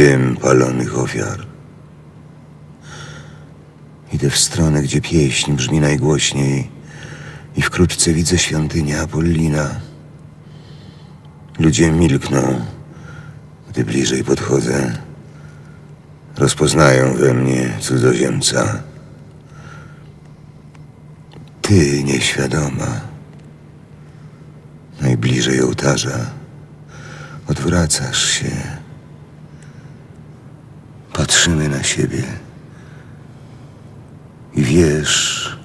Dym palonych ofiar. Idę w stronę, gdzie pieśń brzmi najgłośniej i wkrótce widzę świątynię Apollina. Ludzie milkną, gdy bliżej podchodzę. Rozpoznają we mnie cudzoziemca. Ty nieświadoma, najbliżej ołtarza, odwracasz się. Patrzymy na siebie i wiesz,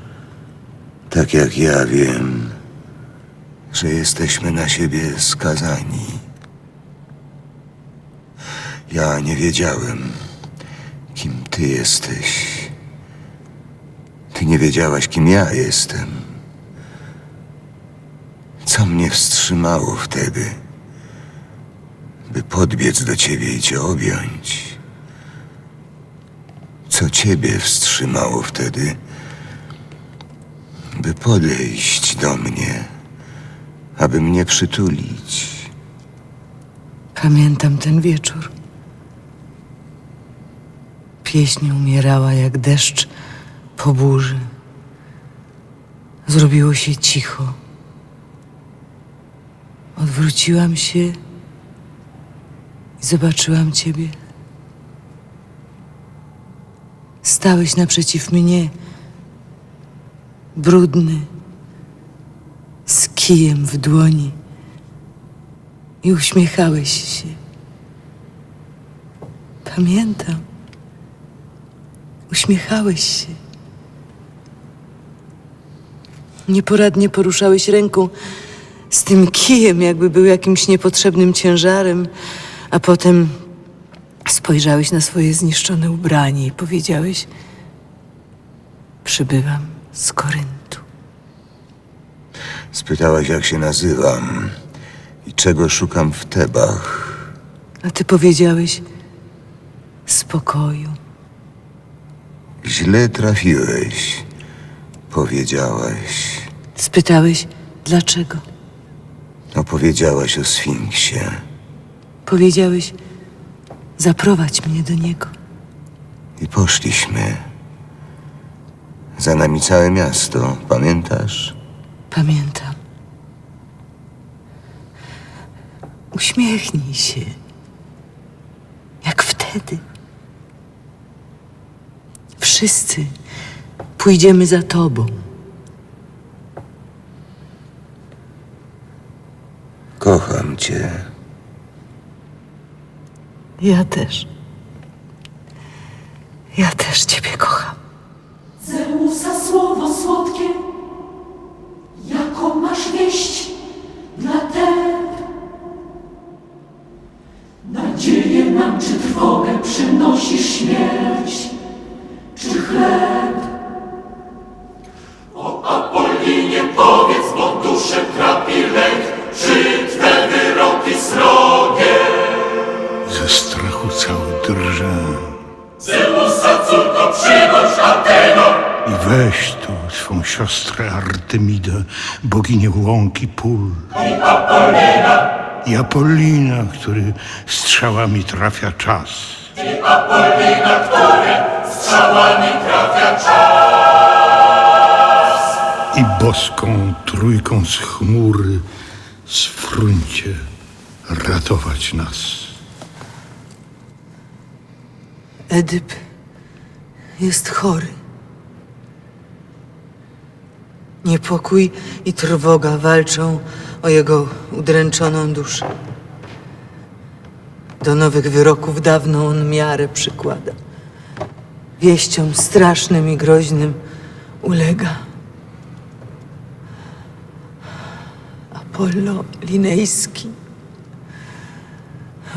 tak jak ja wiem, że jesteśmy na siebie skazani. Ja nie wiedziałem, kim ty jesteś. Ty nie wiedziałaś, kim ja jestem. Co mnie wstrzymało wtedy, by podbiec do ciebie i cię objąć? Co ciebie wstrzymało wtedy, by podejść do mnie, aby mnie przytulić? Pamiętam ten wieczór. Pieśń umierała jak deszcz po burzy. Zrobiło się cicho. Odwróciłam się i zobaczyłam ciebie. Stałeś naprzeciw mnie, brudny, z kijem w dłoni i uśmiechałeś się. Pamiętam. Uśmiechałeś się. Nieporadnie poruszałeś ręką z tym kijem, jakby był jakimś niepotrzebnym ciężarem, a potem spojrzałeś na swoje zniszczone ubranie i powiedziałeś: Przybywam z Koryntu. Spytałaś, jak się nazywam i czego szukam w Tebach. A ty powiedziałeś: Spokoju. Źle trafiłeś, powiedziałaś. Spytałeś: Dlaczego? Opowiedziałaś o Sfinksie. Powiedziałeś: Zaprowadź mnie do niego. I poszliśmy. Za nami całe miasto, pamiętasz? Pamiętam. Uśmiechnij się. Jak wtedy. Wszyscy pójdziemy za tobą. Kocham cię. Ja też. Ja też ciebie kocham. Zeusa słowo słodkie, siostrę Artemidę, boginię łąki pól. i Apollina, który strzałami trafia czas. i Apollina, który strzałami trafia czas. I boską trójką z chmury z fruncie ratować nas. Edyp jest chory. Niepokój i trwoga walczą o jego udręczoną duszę. Do nowych wyroków dawno on miarę przykłada. Wieściom strasznym i groźnym ulega. Apollo Linejski.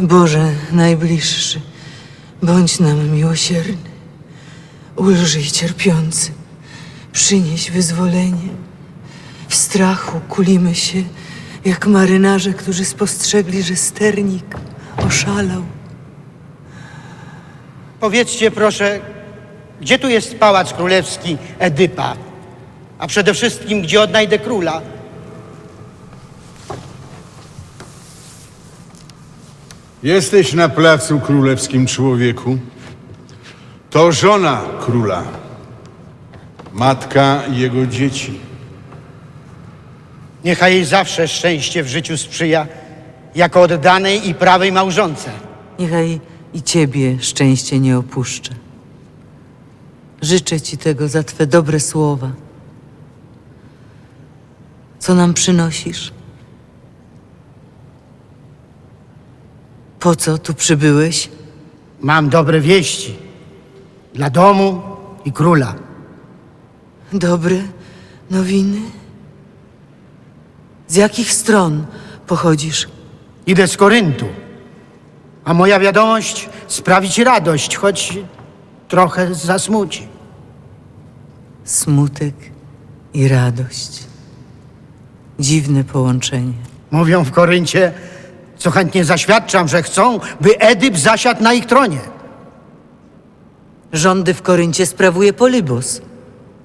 Boże najbliższy, bądź nam miłosierny, ulżyj cierpiącym, przynieś wyzwolenie. W strachu kulimy się, jak marynarze, którzy spostrzegli, że sternik oszalał. Powiedzcie proszę, gdzie tu jest pałac królewski Edypa? A przede wszystkim, gdzie odnajdę króla? Jesteś na placu królewskim człowieku. To żona króla, matka jego dzieci. Niechaj jej zawsze szczęście w życiu sprzyja, jako oddanej i prawej małżonce. Niechaj i ciebie szczęście nie opuszcza. Życzę ci tego za twe dobre słowa. Co nam przynosisz? Po co tu przybyłeś? Mam dobre wieści dla domu i króla. Dobre nowiny? Z jakich stron pochodzisz? Idę z Koryntu, a moja wiadomość sprawi ci radość, choć trochę zasmuci. Smutek i radość. Dziwne połączenie. Mówią w Koryncie, co chętnie zaświadczam, że chcą, by Edyp zasiadł na ich tronie. Rządy w Koryncie sprawuje Polybos.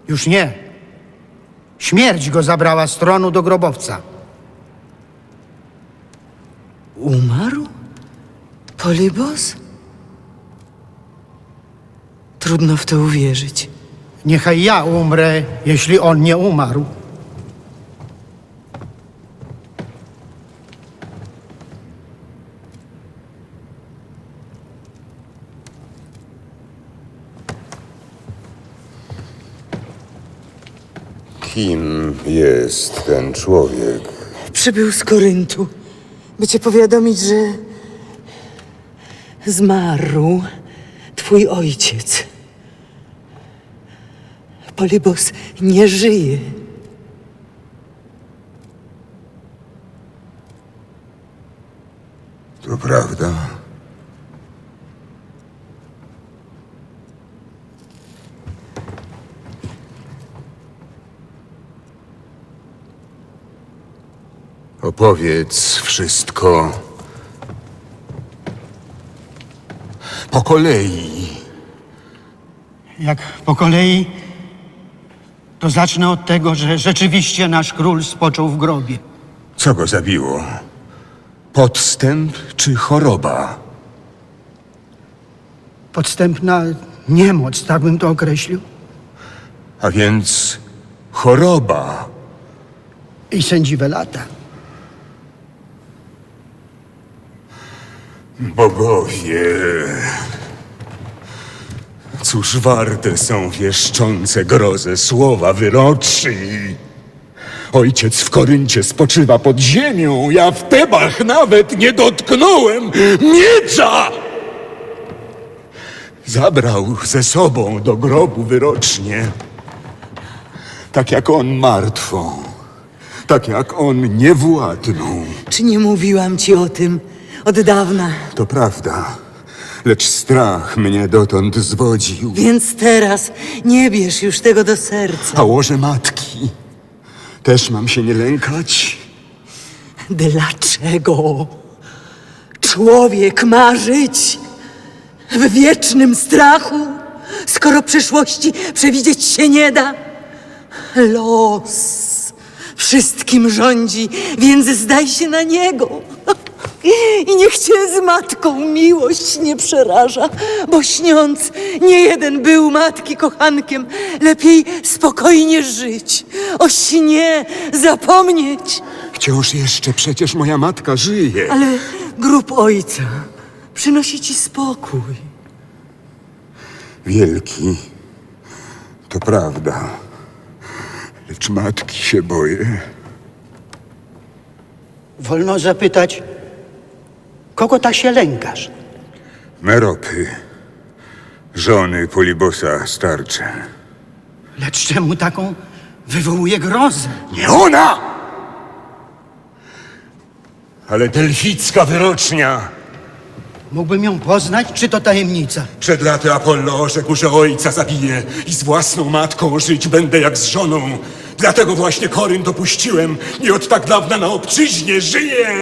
Już nie. Śmierć go zabrała z tronu do grobowca. Umarł? Polybos? Trudno w to uwierzyć. Niechaj ja umrę, jeśli on nie umarł. Kim jest ten człowiek? Przybył z Koryntu, by cię powiadomić, że zmarł twój ojciec. Polybos nie żyje. To prawda? Opowiedz wszystko po kolei. Jak po kolei, to zacznę od tego, że rzeczywiście nasz król spoczął w grobie. Co go zabiło? Podstęp czy choroba? Podstępna niemoc, tak bym to określił. A więc choroba. I sędziwe lata. Bogowie. Cóż warte są wieszczące grozę słowa wyroczni? Ojciec w Koryncie spoczywa pod ziemią, ja w Tebach nawet nie dotknąłem miecza! Zabrał ze sobą do grobu wyrocznie, tak jak on martwą, tak jak on niewładną. Czy nie mówiłam ci o tym od dawna? To prawda, lecz strach mnie dotąd zwodził. Więc teraz nie bierz już tego do serca. A łoże matki, też mam się nie lękać? Dlaczego człowiek ma żyć w wiecznym strachu, skoro przyszłości przewidzieć się nie da? Los wszystkim rządzi, więc zdaj się na niego. I niech cię z matką miłość nie przeraża, bo śniąc, nie jeden był matki kochankiem. Lepiej spokojnie żyć, o śnie zapomnieć. Wciąż jeszcze przecież moja matka żyje. Ale grób ojca przynosi ci spokój. Wielki, to prawda, lecz matki się boję. Wolno zapytać, kogo tak się lękasz? Meropy, żony Polibosa starcze. Lecz czemu taką wywołuje grozę? Nie ona! Ale delficka wyrocznia. Mógłbym ją poznać, czy to tajemnica? Przed laty Apollo orzekł, że ojca zabiję i z własną matką żyć będę jak z żoną. Dlatego właśnie Koryn dopuściłem i od tak dawna na obczyźnie żyję.